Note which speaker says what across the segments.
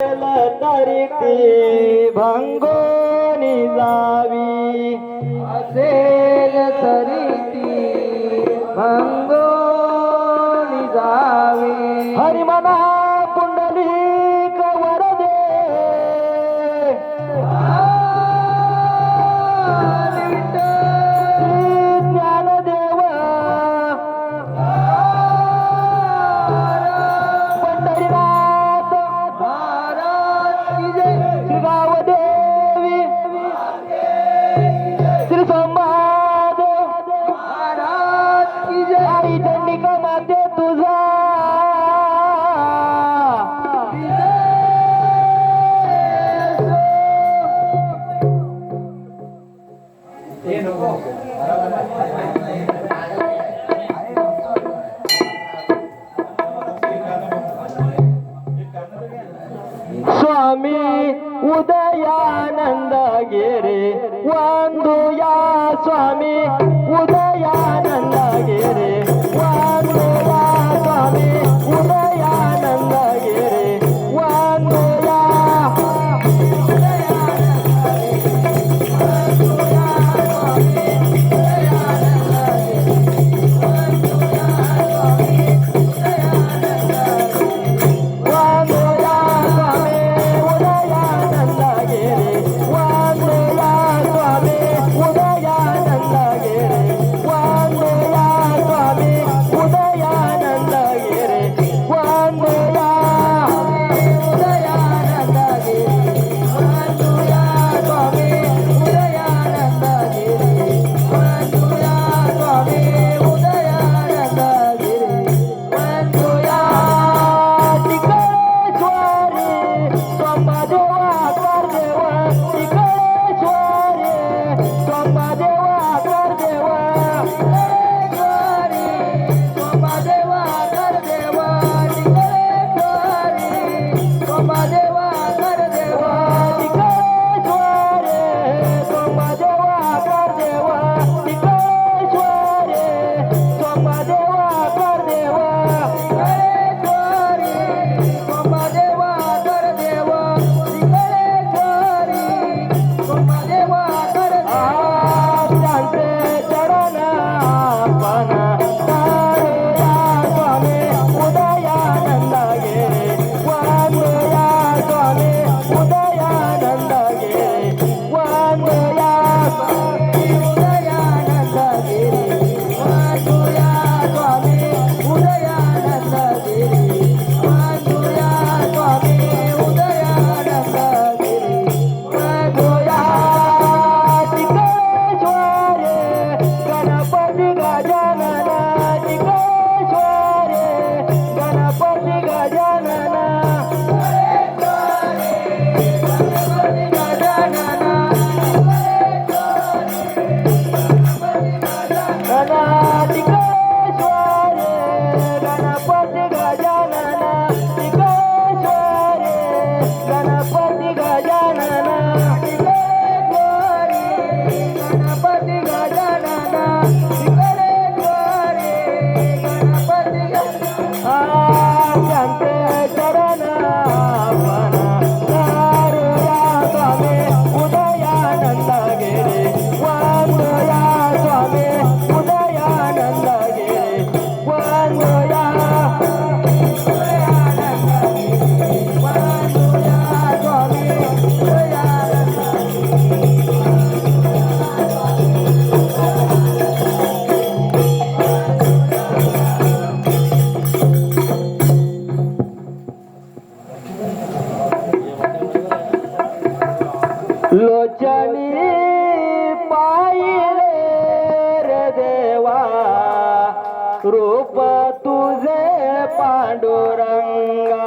Speaker 1: तरी ती भंगोनी जावी लोचनी पाहिले रे देवा रूप तुझे पांडुरंगा.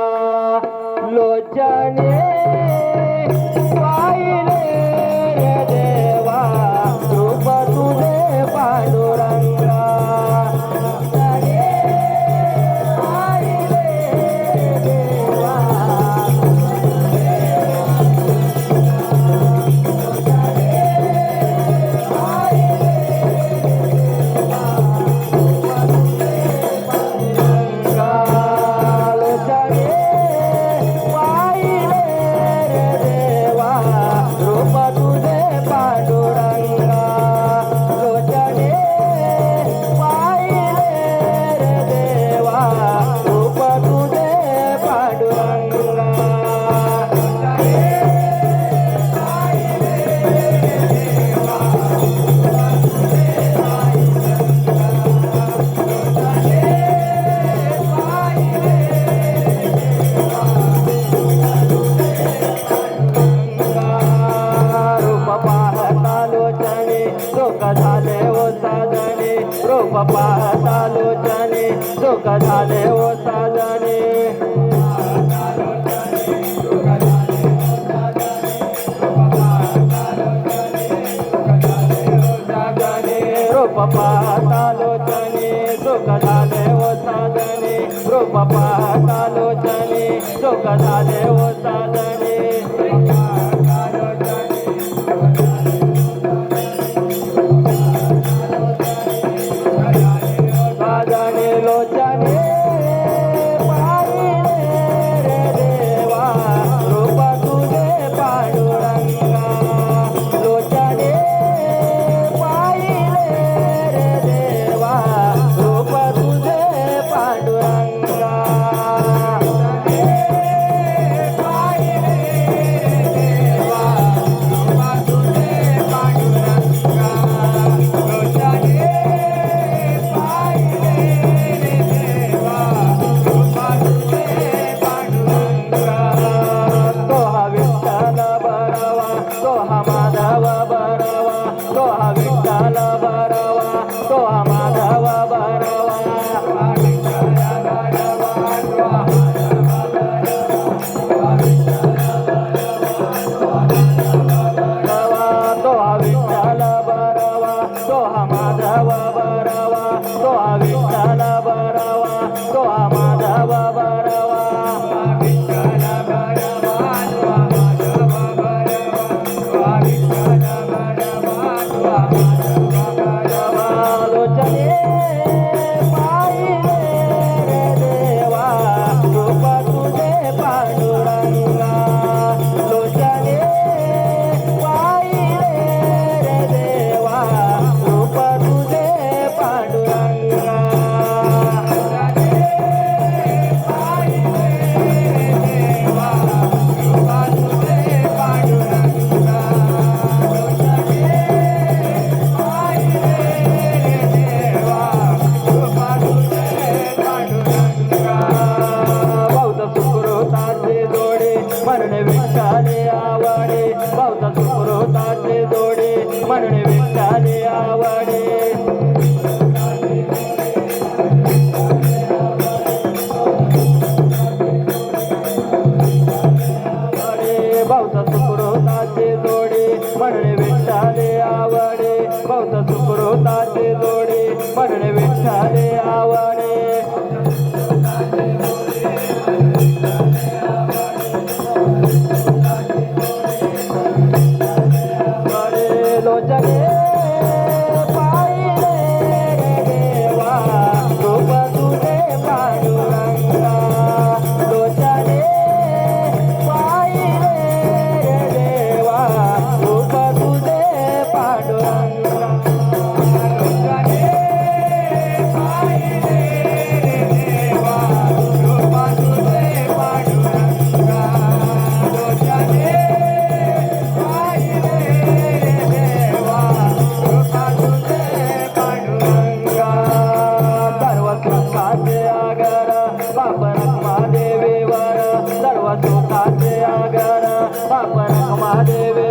Speaker 1: लोचनी సుఖదాలే ఓ సాధనే. రూపపాతాలోచని సుఖదాలే ఓ సాధని. రూపపాతాలోచని సుఖదాలే ఓ సాధని. हा माधव बरवा तो हा विठ्ठल बरवा तो माधव बरवा.
Speaker 2: ಕಾಟು ಕಾಟೆ ಆಗರ ಪಾಪನ ಕುಮಾರದೇವೆ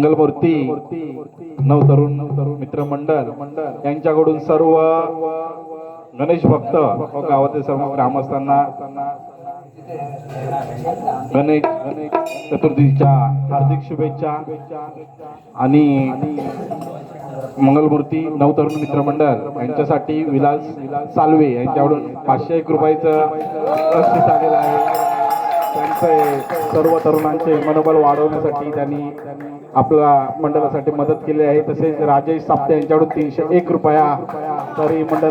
Speaker 3: मंगलमूर्ती नवतरुण मित्रमंडळ मंडळ यांच्याकडून सर्व गणेश भक्त व गावातील सर्व ग्रामस्थांना गणेश गणेश चतुर्थीच्या हार्दिक शुभेच्छा आणि मंगलमूर्ती नवतरुण मित्रमंडळ यांच्यासाठी विलास सालवे यांच्याकडून पाचशे एक रुपयाचं आलेलं आहे. त्यांचे सर्व तरुणांचे मनोबल वाढवण्यासाठी त्यांनी आपला मंडळासाठी मदत केली आहे. तसेच राजेश साप्ते यांच्याकडून तीनशे एक रुपया. तरी मंडळ